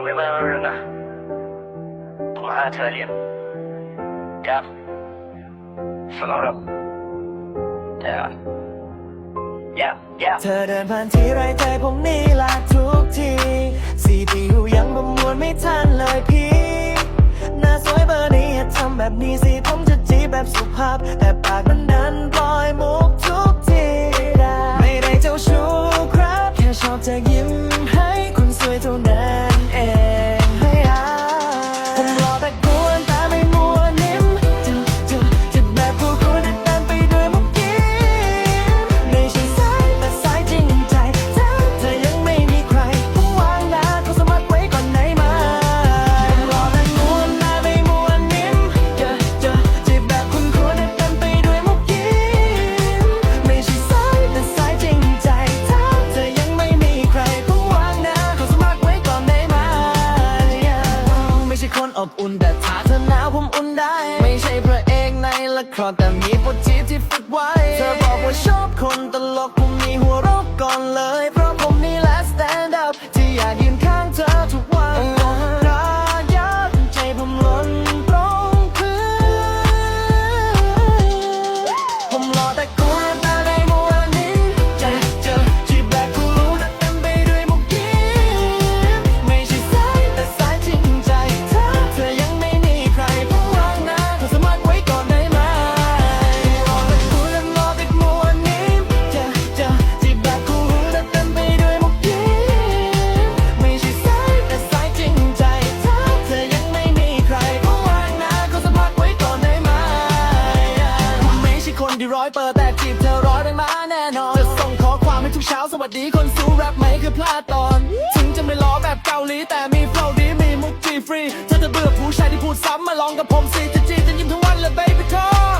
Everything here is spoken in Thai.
ดี๋ยวไม่ไม่ไม่ไม่นะผมหาเธอเรียนครับสำหรับเธอเธอเดินผ่านที่ไรใจผมนี่ละทุกทีสีที่อยู่ยังประมวลไม่ทันเลยพี่หน้าสวยเบอร์นี้อย่าทำแบบนี้สิผมจะจีบแบบสุภาพ แต่ปากมันดันปล่อยมุกทุกที ไม่ได้เจ้าชู้ครับ แค่ชอบจะยิ้ม อบอุ่นแต่ถ้าเธอหนาวผมอุ่นได้ ไม่ใช่พระเอกในละครแต่มีบทจีที่ฝึกไว้ เธอบอกว่าชอบคนตลกผมมีหัวเรกก่อนเลยเพราะ ทุกเช้าสวัสดีคนสู้แรปไหมคือพลาดตอน ถึงจะไม่ล้อแบบเกาหลี แต่มีโฟล์ดีมีมุกจีฟรีเธอจะเบื่อผู้ชายที่พูดซ้ำมาลองกับผมสิจะจีจะยิ้มทั้งวันเลย baby talk